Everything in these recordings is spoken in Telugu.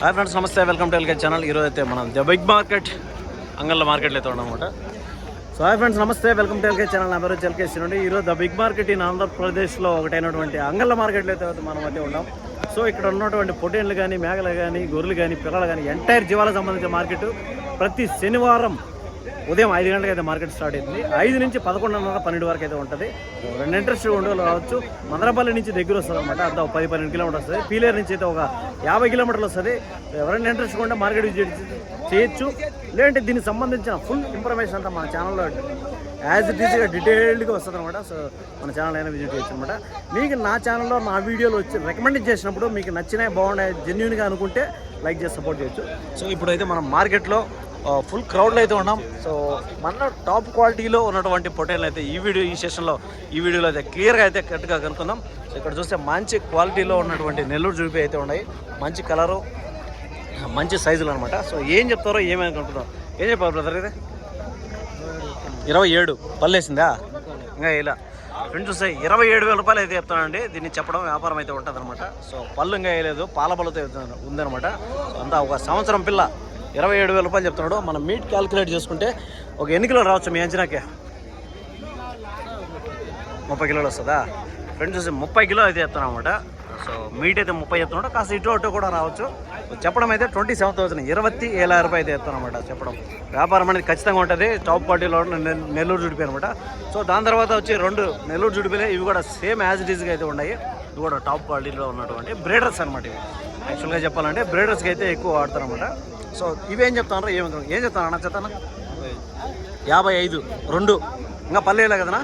హాయ్ ఫ్రెండ్స్ నమస్తే. వెల్కమ్ టు ఎల్కే ఛానల్ ఈరోజు అయితే మనం ద బిగ్ మార్కెట్ అంగళ్ళ మార్కెట్లో అయితే ఉన్నాం అనమాట సో హాయ్ ఫ్రెండ్స్ నమస్తే వెల్కమ్ టు ఎల్కే ఛానల్ నా పేరు ఎల్కేసి నుండి ఈరోజు ద బిగ్ మార్కెట్ ఇన్ ఆంధ్రప్రదేశ్లో ఒకటైనటువంటి అంగళ్ళ మార్కెట్లో అయితే మనం అయితే ఉన్నాం. సో ఇక్కడ ఉన్నటువంటి పొటేన్లు కానీ మేకలు కానీ గొర్రెలు కానీ పిల్లలు కానీ ఎంటైర్ జీవాలకు సంబంధించిన మార్కెట్ ప్రతి శనివారం ఉదయం ఐదు గంటలకు అయితే మార్కెట్ స్టార్ట్ అవుతుంది ఐదు నుంచి పదకొండున్నర పన్నెండు వరకు అయితే ఉంటుంది. రెండు ఇంట్రెస్ట్ ఉండే రావచ్చు. మదనపల్లి నుంచి దగ్గర వస్తుంది అనమాట అంత ఒక పది పన్నెండు కిలోమీటర్ వస్తుంది. పీలేరు నుంచి అయితే ఒక యాభై కిలోమీటర్లు వస్తుంది. ఎవరైనా ఇంట్రెస్ట్ ఉంటే మార్కెట్ విజిట్ చేయొచ్చు. లేదంటే దీనికి సంబంధించిన ఫుల్ ఇన్ఫర్మేషన్ అంతా మన ఛానల్లో యాజ్ ఇట్ ఈస్గా డీటెయిల్డ్గా వస్తుంది అనమాట సో మన ఛానల్ అయినా విజిట్ చేయొచ్చు అనమాట మీకు నా ఛానల్లో నా వీడియోలు వచ్చి రికమెండ్ చేసినప్పుడు మీకు నచ్చినాయి బాగున్నాయి జెన్యున్గా అనుకుంటే లైక్ చేసి సపోర్ట్ చేయొచ్చు. సో ఇప్పుడైతే మనం మార్కెట్లో ఫుల్ క్రౌడ్లో అయితే ఉన్నాం. సో మన టాప్ క్వాలిటీలో ఉన్నటువంటి పొటైల్ అయితే ఈ వీడియో ఈ సెషన్లో ఈ వీడియోలో అయితే క్లియర్గా అయితే కరెక్ట్గా కనుక్కుందాం. సో ఇక్కడ చూస్తే మంచి క్వాలిటీలో ఉన్నటువంటి నెల్లూరు జుడిపి అయితే ఉన్నాయి. మంచి కలరు మంచి సైజులు అనమాట సో ఏం చెప్తారో ఏమేమి అనుకుంటున్నాం ఏం చెప్పారు బ్రదర్ అయితే ఇరవై ఏడు. పల్లేసిందా? ఇంకా ఇలా. ఫ్రెండ్స్ చూస్తే ఇరవై ఏడు వేల రూపాయలు అయితే చెప్తానండి. దీన్ని చెప్పడం వ్యాపారం అయితే ఉంటుంది అనమాట సో పళ్ళు ఇంకా వేయలేదు. పాల పళ్ళతో ఉందనమాట అంతా ఒక సంవత్సరం పిల్ల. ఇరవై ఏడు వేల రూపాయలు చెప్తున్నాడు. మనం మీట్ క్యాలిక్యులేట్ చేసుకుంటే ఒక ఎన్ని కిలోలు రావచ్చు మీ అంచనాకే? ముప్పై కిలోలు వస్తుందా? ఫ్రెండ్స్ చూసి ముప్పై కిలో అయితే చెప్తున్నాం అనమాట సో మీట్ అయితే ముప్పై చెప్తున్నాడు. కాస్త ఇటు అటు కూడా రావచ్చు. చెప్పడం అయితే ట్వంటీ సెవెన్ థౌసండ్ ఇరవై ఏళ్ళ రూపాయలు అయితే చెప్తాను అనమాట చెప్పడం. వ్యాపారం అనేది ఖచ్చితంగా ఉంటుంది. టాప్ క్వాలిటీలో నెల్లూరు జుడిపి అనమాట సో దాని తర్వాత వచ్చి రెండు నెల్లూరు జుడిపిలే ఇవి కూడా సేమ్ యాజ్ ఇట్ ఈజ్గా అయితే ఉన్నాయి. ఇవి కూడా టాప్ క్వాలిటీలో ఉన్నటువంటి బ్రేడర్స్ అనమాట ఇవి. యాక్చువల్గా చెప్పాలంటే బ్రేడర్స్కి అయితే ఎక్కువ వాడతారు అనమాట సో ఇవేం చెప్తాను ఏమి ఏం చెప్తాను అన్న చెప్తాను? యాభై ఐదు రెండు. ఇంకా పల్లెలే కదనా?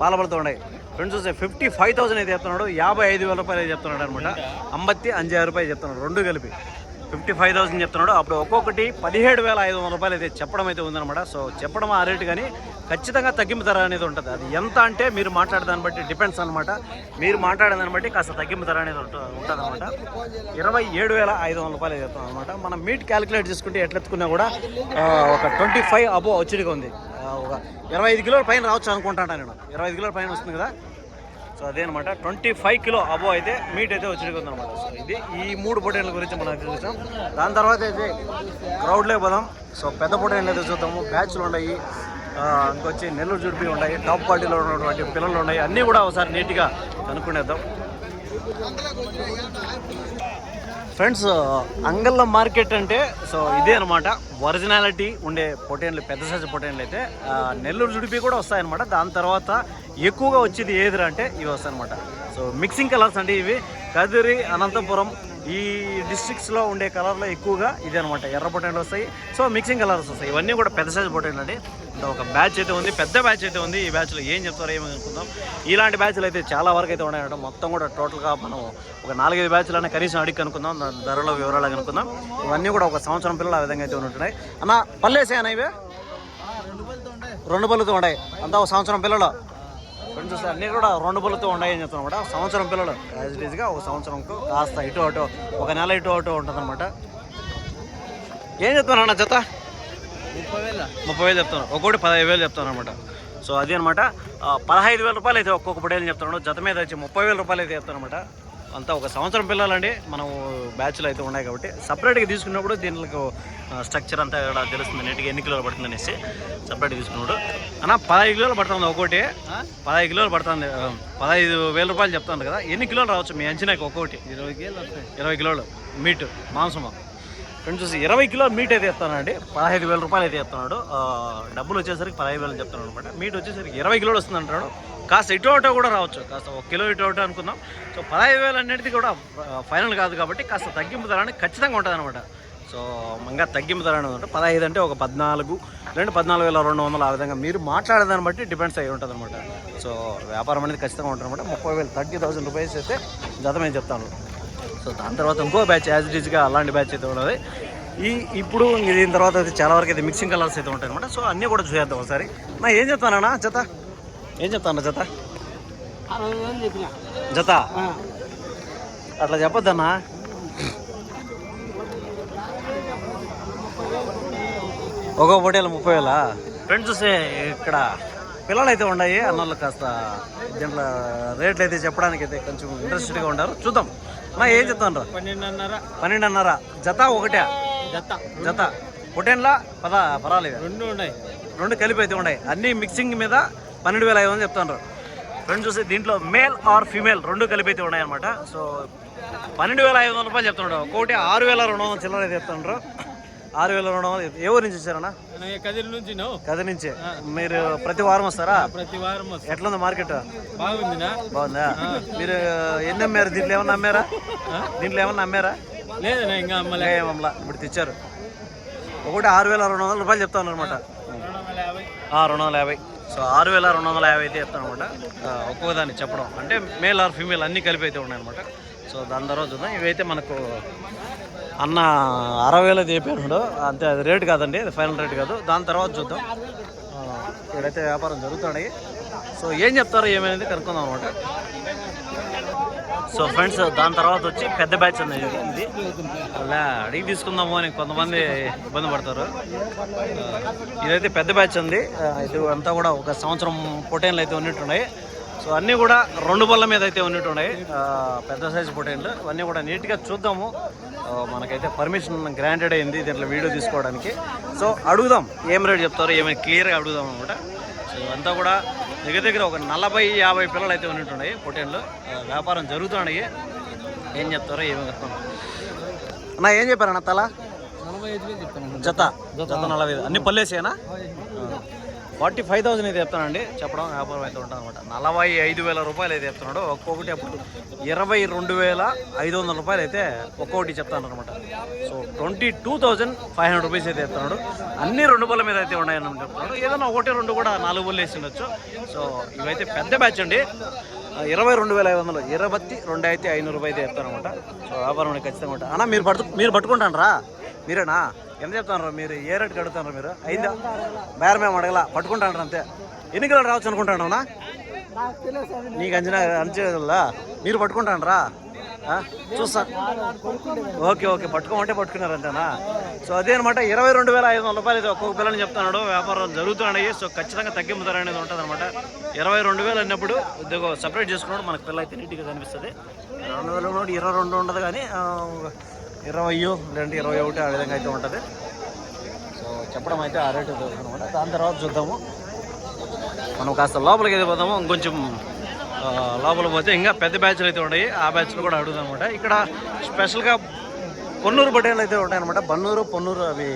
పాలపడుతూ ఉన్నాయి. ఫ్రెండ్స్ చూస్తే ఫిఫ్టీ ఫైవ్ థౌసండ్ అయితే చెప్తున్నాడు యాభై ఐదు వేల రూపాయలు అయితే చెప్తున్నాడు అనమాట. అంబత్తి అంజారు రూపాయలు చెప్తున్నాడు రెండు కలిపి. ఫిఫ్టీ ఫైవ్ థౌసండ్ చెప్తున్నాడు. అప్పుడు ఒక్కొక్కటి పదిహేడు వేల ఐదు వందల రూపాయలు అయితే చెప్పడం అయితే ఉందన్నమాట. సో చెప్పడం ఆ రేటు కానీ ఖచ్చితంగా తగ్గింపు ధర అనేది ఉంటుంది. అది ఎంత అంటే మీరు మాట్లాడేదాన్ని బట్టి డిపెండ్స్ అనమాట మీరు మాట్లాడేదాన్ని బట్టి కాస్త తగ్గింపు ధర అనేది ఉంటుంది అనమాట ఇరవై ఏడు వేల ఐదు వందల రూపాయలు చెప్తాం అనమాట మనం మీట్ క్యాలిక్యులేట్ చేసుకుంటే ఎట్లెత్తుకున్నా కూడా ఒక ట్వంటీ ఫైవ్ అబో వచ్చిడిగా ఉంది. ఒక ఇరవై ఐదు కిలోల పైన రావచ్చు అనుకుంటాను నేను. ఇరవై ఐదు కిలోల పైన వస్తుంది కదా. సో అదే అనమాట ట్వంటీ ఫైవ్ కిలో అబో అయితే మీట్ అయితే వచ్చిడిగా ఉందన్నమాట సో ఇది ఈ మూడు పొటేన్ల గురించి మనం చూసాం దాని తర్వాత అయితే క్రౌడ్లే పోదాం. సో పెద్ద పొటేన్లు అయితే చూద్దాము. బ్యాచ్లు ఉన్నాయి. ఇంకొచ్చి నెల్లూరు జుడిపి ఉన్నాయి. టాప్ పార్టీలో ఉన్నటువంటి పిల్లలు ఉన్నాయి. అన్నీ కూడా ఒకసారి నీట్గా కనుక్కునేద్దాం. ఫ్రెండ్స్ uh, అంగళ్ళ మార్కెట్ అంటే సో ఇదే అనమాట ఒరిజినాలిటీ ఉండే పొటేన్లు పెద్ద సైజు పొటేన్లు అయితే నెల్లూరు జుడిపి కూడా వస్తాయన్నమాట. దాని తర్వాత ఎక్కువగా వచ్చేది ఏదిరా అంటే ఇవి వస్తాయన్నమాట. సో మిక్సింగ్ కలర్స్ అంటే ఇవి. కదిరి అనంతపురం ఈ డిస్ట్రిక్ట్స్లో ఉండే కలర్లో ఎక్కువగా ఇదే అనమాట ఎర్ర పొటేన్లు వస్తాయి. సో మిక్సింగ్ కలర్స్ వస్తాయి. ఇవన్నీ కూడా పెద్ద సైజు పొటేన్లు అండి. అంటే ఒక బ్యాచ్ అయితే ఉంది పెద్ద బ్యాచ్ అయితే ఉంది. ఈ బ్యాచ్లో ఏం చెప్తారో ఏమి అనుకుందాం. ఇలాంటి బ్యాచ్లు అయితే చాలా వరకు అయితే ఉన్నాయన్నమాట మొత్తం కూడా టోటల్గా మనం ఒక నాలుగైదు బ్యాచ్లు అనే కనీసం అడిగి కనుక్కుందాం. ధరల ధరలో వివరాలు కనుక్కుందాం. ఇవన్నీ కూడా ఒక సంవత్సరం పిల్లలు ఆ విధంగా అయితే ఉంటున్నాయి. అన్న పల్లేసే అన్న ఇవే? రెండు పళ్ళుతో ఉన్నాయి. అంతా ఒక సంవత్సరం పిల్లలు. ఫ్రెండ్స్ అన్నీ కూడా రెండు పళ్ళుతో ఉన్నాయని అని అనమాట సంవత్సరం పిల్లలు. యాజ్ ఇట్ ఈస్గా ఒక సంవత్సరంకు కాస్త ఇటు అటు ఒక నెల ఇటు అటు ఉంటుంది అనమాట ఏం చెప్తాను అన్న జత? ముప్పై వేల. ముప్పై వేలు చెప్తాను ఒక్కొక్కటి పదహైదు వేలు చెప్తాను అనమాట సో అది అనమాట పదహైదు వేల రూపాయలు అయితే ఒక్కొక్క పొడేలు చెప్తున్నాడు. జత మీద వచ్చి ముప్పై వేల రూపాయలు అయితే చెప్తాను అనమాట అంతా ఒక సంవత్సరం పిల్లలండి. మనం బ్యాచ్లు అయితే ఉన్నాయి కాబట్టి సపరేట్గా తీసుకున్నప్పుడు దీనికి స్ట్రక్చర్ అంతా కూడా తెలుస్తుంది నీట్గా ఎన్ని కిలోలు పడుతుంది అనేసి సపరేట్గా తీసుకున్నప్పుడు. అన్న పదహైదు కిలోలు పడుతుంది ఒక్కోటి. పదహైదు కిలోలు పడుతుంది పదహైదు వేల రూపాయలు చెప్తాను కదా. ఎన్ని కిలోలు రావచ్చు మీ అంచనాకి ఒక్కొక్కటి ఇరవై కేలు వస్తాయి. ఇరవై కిలోలు. మీట్ మాంసము. ఫ్రెండ్స్ చూసి ఇరవై కిలో మీట్ అయితే ఇస్తానండి. పదహైదు వేల రూపాయలు అయితే ఇస్తున్నాడు. డబ్బులు వచ్చేసరికి పదహైదు వేలు చెప్తున్నాడు అనమాట. మీట్ వచ్చేసరికి ఇరవై కిలోలు వస్తుంది అంటాడు కాస్త ఇటు అటో కూడా రావచ్చు. కాస్త ఒక కిలో ఇటు అటో అనుకుందాం. సో పదహైదు వేలు అనేది కూడా ఫైనల్ కాదు కాబట్టి కాస్త తగ్గింపు ధర అనేది ఖచ్చితంగా ఉంటుంది అనమాట. సో ఇంకా తగ్గింపు ధర అనేది పదహైదు అంటే ఒక పద్నాలుగు రెండు పద్నాలుగు వేల రెండు వందలు ఆ విధంగా మీరు మాట్లాడేదాన్ని బట్టి డిపెండ్స్ అయి ఉంటుంది అనమాట. సో వ్యాపారం అనేది ఖచ్చితంగా ఉంటుంది అనమాట. ముప్పై వేలు థర్టీ థౌసండ్ రూపీస్ అయితే జతమే చెప్తాను. సో దాని తర్వాత ఇంకో బ్యాచ్ యాజ్ ఇట్ ఈస్గా అలాంటి బ్యాచ్ అయితే ఉన్నది ఈ ఇప్పుడు దీని తర్వాత అయితే చాలా వరకు అయితే మిక్సింగ్ కలర్స్ అయితే ఉంటాయి అనమాట సో అన్నీ కూడా చూసేద్దాం ఒకసారి. నా ఏం చెప్తానన్నా జత? ఏం చెప్తాను జత? జత? అట్లా చెప్పొద్దన్నా ఒక పొటేలు ముప్పై వేలా? ఫ్రెండ్స్ చూస్తే ఇక్కడ పిల్లలు అయితే ఉన్నాయి అన్నోళ్ళు కాస్త దీంట్లో రేట్లు అయితే చెప్పడానికి అయితే కొంచెం ఇంట్రెస్టెడ్గా ఉంటారు చూద్దాం. అన్నా ఏం చెప్తాను పన్నెండున్నర. పన్నెండున్నర. జత ఒకటే? జత. జత. పొటేన్లా? పద పర్వాలేదు. రెండు ఉన్నాయి. రెండు కలిపి అయితే ఉన్నాయి. అన్ని మిక్సింగ్ మీద పన్నెండు వేల ఐదు వందలు చెప్తాను ఫ్రెండ్స్ చూసి దీంట్లో మేల్ ఆర్ ఫీమేల్ రెండు కలిపి అయితే ఉన్నాయి అనమాట సో పన్నెండు వేల ఐదు వందల రూపాయలు చెప్తున్నాడు ఒక్కొక్కటి ఆరు వేల రెండు వందల చిల్లర అయితే చెప్తున్నారు ఆరు వేల రెండు వందలు ఏ ఊరు నుంచి వచ్చారన్నా? నేను కదిరి నుంచి కథ నుంచి. మీరు ప్రతి వారం వస్తారా? ప్రతి వారం ఎట్లుంది మార్కెట్? బాగుందినా? బాగుందా? మీరు ఎన్ని అమ్మారు? దీంట్లో ఏమన్నా అమ్మారా? దీంట్లో ఏమన్నా అమ్మారా? లేదన్నా ఇంకా అమ్మలే. ఏమమ్మలా ఇప్పుడు తెచ్చారు. ఒకటి ఆరు వేల రెండు వందల రూపాయలు చెప్తాను అనమాట రెండు వందల యాభై. సో ఆరు వేల రెండు వందల యాభై అయితే చెప్తాను అనమాట ఒక్కొక్క దాన్ని చెప్పడం. అంటే మేల్ ఆర్ ఫీమేల్ అన్నీ కలిపి అయితే ఉన్నాయన్నమాట సో దాని తర్వాత చూద్దాం. ఇవైతే మనకు అన్న అరవై వేలు చెప్పాడు అంతే అది రేట్ కాదండి అది ఫైనల్ రేట్ కాదు. దాని తర్వాత చూద్దాం. ఇక్కడైతే వ్యాపారం జరుగుతున్నాయి. సో ఏం చెప్తారో ఏమైనది కనుక్కుందాం అనమాట సో ఫ్రెండ్స్ దాని తర్వాత వచ్చి పెద్ద బ్యాచ్ ఉంది ఇది. అలా అడిగి తీసుకుందాము అని కొంతమంది ఇబ్బంది పడతారు. ఇదైతే పెద్ద బ్యాచ్ ఉంది. ఇది అంతా కూడా ఒక సంవత్సరం పొటైన్లు అయితే ఉన్నట్టున్నాయి. సో అన్నీ కూడా రెండు బల్ల మీద అయితే ఉన్నట్టున్నాయి. పెద్ద సైజు పొటైన్లు ఇవన్నీ కూడా నీట్గా చూద్దాము. మనకైతే పర్మిషన్ గ్రాంటెడ్ అయింది దీంట్లో వీడియో తీసుకోవడానికి. సో అడుగుదాం ఏం రేట్ చెప్తారో ఏమైనా క్లియర్గా అడుగుదాం అనమాట. సో ఇవంతా కూడా దగ్గర దగ్గర ఒక నలభై యాభై పిల్లలు అయితే ఉన్నట్టున్నాయి పొటేన్లు వ్యాపారం జరుగుతున్నాయి. ఏం చెప్తారో ఏమి అన్న ఏం చెప్పారన్న తల? జత. జత నలభై అన్ని పల్లేసేనా ఫార్టీ ఫైవ్ థౌసండ్ అయితే చెప్తానండి. చెప్పడం వ్యాపారం అయితే ఉంటాను అనమాట నలభై ఐదు వేల రూపాయలు అయితే చెప్తున్నాడు. ఒక్కొక్కటి అప్పుడు ఇరవై రెండు వేల ఐదు వందల రూపాయలు అయితే ఒక్కొక్కటి చెప్తాను అనమాట so twenty two thousand five hundred rupees అయితే చెప్తున్నాడు. అన్ని రెండు బల్ల మీద అయితే ఉన్నాయని చెప్తున్నాడు. ఏదైనా ఒకటి రెండు కూడా నాలుగు బళ్ళు వేసి ఉండొచ్చు. సో ఇవైతే పెద్ద బ్యాచ్ అండి. ఇరవై రెండు వేల ఐదు వందలు ఇరవై రెండు అయితే ఐనూరు రూపాయలు అయితే అనమాట సో వ్యాపారం అనేది ఖచ్చితంగా ఉంటుంది. అన్న మీరు పట్టు మీరు పట్టుకుంటానరా మీరేనా? ఎంత చెప్తాను మీరు? ఏ రేటు కడుతున్నారు మీరు? అయిందా? బేరం మేము అడగల. పట్టుకుంటాను అంతే. ఎన్ని కిలోలు రావచ్చు అనుకుంటాను నీకు అంచనా అంచనా మీరు పట్టుకుంటానరా? చూస్తా. Okay okay. పట్టుకోమంటే పట్టుకున్నారు అంతేనా? సో అదే అనమాట ఇరవై రెండు వేల ఐదు వందల రూపాయలు అయితే ఒక్కొక్క పిల్లని చెప్తున్నాడు. వ్యాపారం జరుగుతున్నాయి. సో ఖచ్చితంగా తగ్గింపు ధర అనేది ఉంటుంది అనమాట ఇరవై రెండు వేలు అన్నప్పుడు ఇదిగో సపరేట్ చేసుకున్నాడు. మనకు పిల్ల అయితే నీట్గా కనిపిస్తుంది. రెండు వేలు ఉన్నప్పుడు ఇరవై రెండు ఉండదు కానీ ఇరవై లేదంటే ఇరవై ఒకటి ఆ విధంగా అయితే ఉంటుంది. సో చెప్పడం అయితే ఆ రేటు అనమాట దాని తర్వాత చూద్దాము. మనం కాస్త లోపలికి అయితే పోదాము. ఇంకొంచెం లోపల పోతే ఇంకా పెద్ద బ్యాచ్లు అయితే ఉన్నాయి. ఆ బ్యాచ్లు కూడా అడుగుదాం అనమాట ఇక్కడ స్పెషల్గా పొన్నూరు బొటేన్లు అయితే ఉంటాయన్నమాట. బన్నూరు పొన్నూరు అవి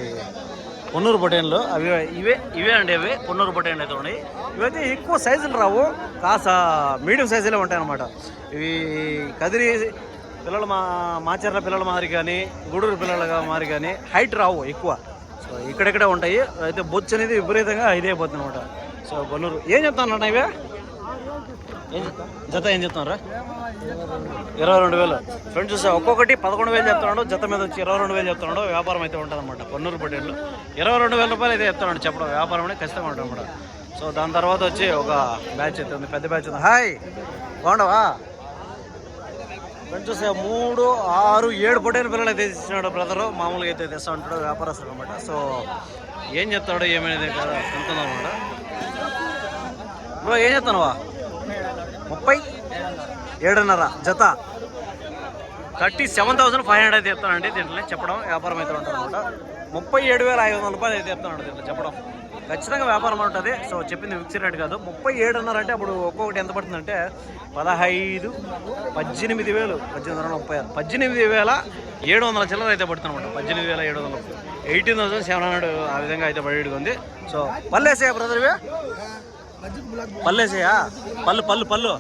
పొన్నూరు బొటేన్లు. అవి ఇవే ఇవే అండి అవి. పొన్నూరు బొటేన్లు అయితే ఉన్నాయి. ఇవైతే ఎక్కువ సైజులు రావు. కాస్త మీడియం సైజులే ఉంటాయి అనమాట ఇవి కదిరి పిల్లలు మా మాచర్ల పిల్లల మాదిరి కానీ గూడూరు పిల్లల మాదిరి కానీ హైట్ రావు ఎక్కువ. సో ఇక్కడెక్కడే ఉంటాయి. అయితే బొచ్చు అనేది విపరీతంగా ఇదే అయిపోతుంది అనమాట సో బొన్నూరు ఏం చెప్తాను అన్న ఇవే? ఏం జత ఏం చెప్తున్నారా ఇరవై రెండు వేలు. ఫ్రెండ్స్ చూసా ఒక్కొక్కటి పదకొండు వేలు చెప్తున్నాడు. జత మీద వచ్చి ఇరవై రెండు వేలు చెప్తున్నాడు. వ్యాపారం అయితే ఉంటుంది అనమాట పన్నూరు పట్టేళ్ళు ఇరవై రెండు వేల రూపాయలు అయితే చెప్తున్నాడు. చెప్పడం వ్యాపారం అనేది ఖచ్చితంగా ఉంటుంది అనమాట సో దాని తర్వాత వచ్చి ఒక బ్యాచ్ అయితే ఉంది. పెద్ద బ్యాచ్ ఉంది. హాయ్! బాగుండవా చూసే మూడు ఆరు ఏడు పొట్టైన పిల్లలు అయితే ఇచ్చినాడు బ్రదరు. మామూలుగా అయితే తెస్తా ఉంటాడు వ్యాపారస్తుడు అనమాట సో ఏం చెప్తాడో ఏమైనది కదా అనుకుందాం అనమాట బ్రో ఏం చెప్తానువా ముప్పై ఏడున్నర జత. Thirty seven thousand five hundred అయితే చెప్తానండి దీంట్లో. చెప్పడం వ్యాపారం అయితే ఉంటుంది అనమాట ముప్పై ఏడు వేల ఐదు వందల రూపాయలు అయితే చెప్తానండి దీంట్లో చెప్పడం. ఖచ్చితంగా వ్యాపారం ఉంటుంది. సో చెప్పింది ఫిక్స్డ్ రేట్ కాదు. ముప్పై ఏడున్నర అంటే అప్పుడు ఒక్కొక్కటి ఎంత పడుతుందంటే పదహైదు పద్దెనిమిది వేలు పద్దెనిమిది వందల ముప్పై ఆరు. పద్దెనిమిది వేల ఏడు వందల చిల్లర అయితే పడుతుంది అనమాట పద్దెనిమిది వేల ఏడు వందల ఎయిటీన్ థౌసండ్ సెవెన్ హండ్రెడ్ ఆ విధంగా అయితే పడేది ఉంది. సో పల్లేసే బ్రదర్వే పల్లేసేయా పళ్ళు పళ్ళు పళ్ళు.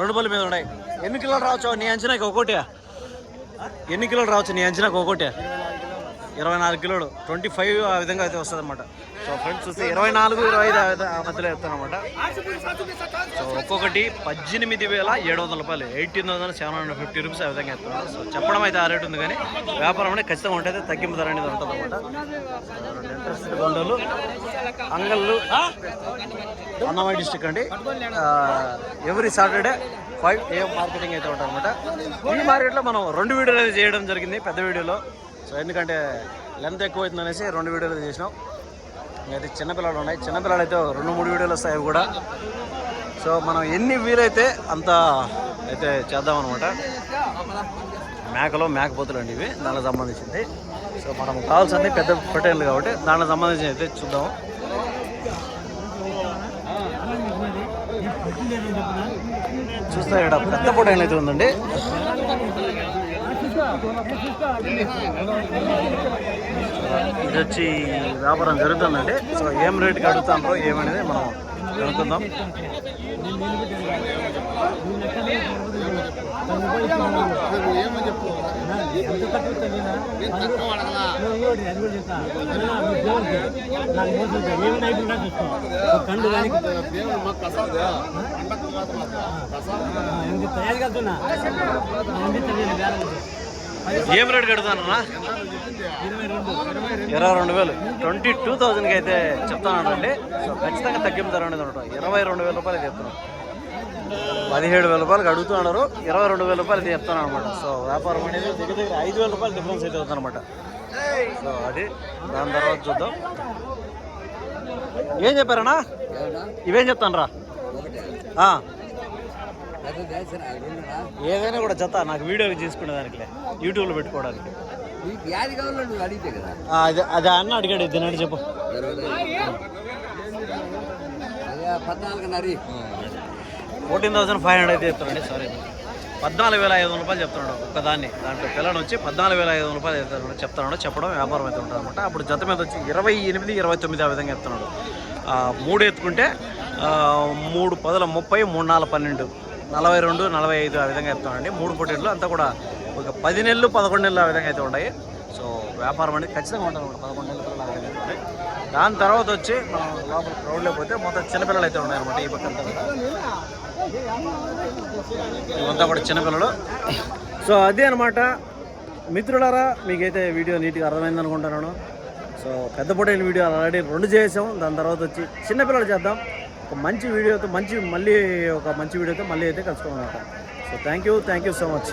రెండు పళ్ళు మీద ఉన్నాయి. ఎన్ని కిలోలు రావచ్చు నీ అంచనాకి ఒక్కోటే. ఎన్ని కిలోలు రావచ్చు నీ అంచనాకి ఒక్కోటి. ఇరవై నాలుగు కిలోలు. ట్వంటీ ఫైవ్ ఆ విధంగా అయితే వస్తుంది అనమాట సో ఫ్రెండ్స్ చూస్తే ఇరవై నాలుగు ఇరవై ఐదు ఆ ఆ మధ్యలో చెప్తాను అనమాట సో ఒక్కొక్కటి పద్దెనిమిది వేల ఏడు వందల రూపాయలు eighteen thousand seven hundred fifty rupees ఆ విధంగా చెప్తున్నాను సో చెప్పడం అయితే ఆ రేటు ఉంది కానీ వ్యాపారం అనేది ఖచ్చితంగా ఉంటుంది తగ్గింపు ధర అనేది ఉంటుంది అనమాట గొండలు అంగళ్ళు అన్నమయ్య డిస్టిక్ అండి. Every Saturday five AM marketing అయితే ఉంటుంది అనమాట ఈ మార్కెట్లో మనం రెండు వీడియోలు అయితే చేయడం జరిగింది పెద్ద వీడియోలో. సో ఎందుకంటే లెంత్ ఎక్కువ అవుతుంది అనేసి రెండు వీడియోలు చేసినాం. అయితే చిన్నపిల్లలు ఉన్నాయి. చిన్నపిల్లలు అయితే రెండు మూడు వీడియోలు వస్తాయి కూడా. సో మనం ఎన్ని వీలైతే అంత అయితే చేద్దాం అనమాట మేకలు మేకపోతులు అండి ఇవి. దానికి సంబంధించింది. సో మనం కావాల్సింది పెద్ద పొటేన్లు కాబట్టి దానికి సంబంధించి అయితే చూద్దాం. చూస్తే ఇక్కడ? పెద్ద పొటేన్ అయితే ఉందండి. ఇది వచ్చి వ్యాపారం జరుగుతుందండి సో ఏం రేటుకి అడుగుతాండ్రో ఏమనేది మనం కనుక్కుందాం కండు కానీ ఏం రేటుకి అడుగుతానన్నా ఇరవై రెండు వేలు. ట్వంటీ టూ థౌజండ్కి అయితే చెప్తానండి. సో ఖచ్చితంగా తగ్గింపు ధర అనేది ఉండటం ఇరవై రెండు వేల రూపాయలు చెప్తున్నాను పదిహేడు వేల రూపాయలకి అడుగుతున్నారు ఇరవై రెండు వేల రూపాయలు చెప్తాను అనమాట సో వ్యాపారం అనేది దగ్గర దగ్గర ఐదు వేల రూపాయలు డిఫరెన్స్ అయితే అవుతుందన్నమాట. సో అది దాని తర్వాత చూద్దాం. ఏం చెప్పారన్నా? ఇవేం చెప్తాను రా ఏదైనా కూడా జత నాకు వీడియో తీసుకునే దానికి యూట్యూబ్లో పెట్టుకోవడానికి. అది అది అన్న అడిగాడు తినండి చెప్పు. ఫోర్టీన్ థౌసండ్ ఫైవ్ హండ్రెడ్ అయితే చెప్తారండి సారీ పద్నాలుగు వేల ఐదు వందల రూపాయలు చెప్తున్నాడు ఒక్కదాన్ని. దాంట్లో పిల్లని వచ్చి పద్నాలుగు వేల ఐదు వందల రూపాయలు చెప్తాడు చెప్తున్నాడు చెప్పడం వ్యాపారం అయితే ఉంటుంది అనమాట అప్పుడు జత మీద వచ్చి ఇరవై ఎనిమిది ఇరవై తొమ్మిది ఆ విధంగా చెప్తున్నాడు. ఆ, మూడు ఎత్తుకుంటే మూడు పదుల ముప్పై మూడు నాలుగు పన్నెండు. నలభై రెండు నలభై ఐదు ఆ విధంగా చెప్తానండి మూడు పొట్టేళ్ళు అంతా కూడా ఒక పది నెలలు పదకొండు నెలలు ఆ విధంగా అయితే ఉన్నాయి సో వ్యాపారం అనేది ఖచ్చితంగా ఉంటుంది అనమాట పదకొండు నెలలు పిల్లలు ఆ విధంగా అయితే ఉన్నాయి దాని తర్వాత వచ్చి మనం లోపల క్రౌడ్లో పోతే మొత్తం చిన్నపిల్లలు అయితే ఉన్నాయి అనమాట ఈ పక్కన కూడా. ఇవంతా కూడా చిన్నపిల్లలు. సో అదే అనమాట మిత్రులారా మీకైతే వీడియో నీట్గా అర్థమైంది అనుకుంటున్నాను. సో పెద్ద పొడైన వీడియో ఆల్రెడీ రెండు చేసాం. దాని తర్వాత వచ్చి చిన్నపిల్లలు చేద్దాం. ఒక మంచి వీడియోతో మంచి మళ్ళీ ఒక మంచి వీడియోతో మళ్ళీ అయితే కలుసుకోవాలన్నమాట so thank you thank you so much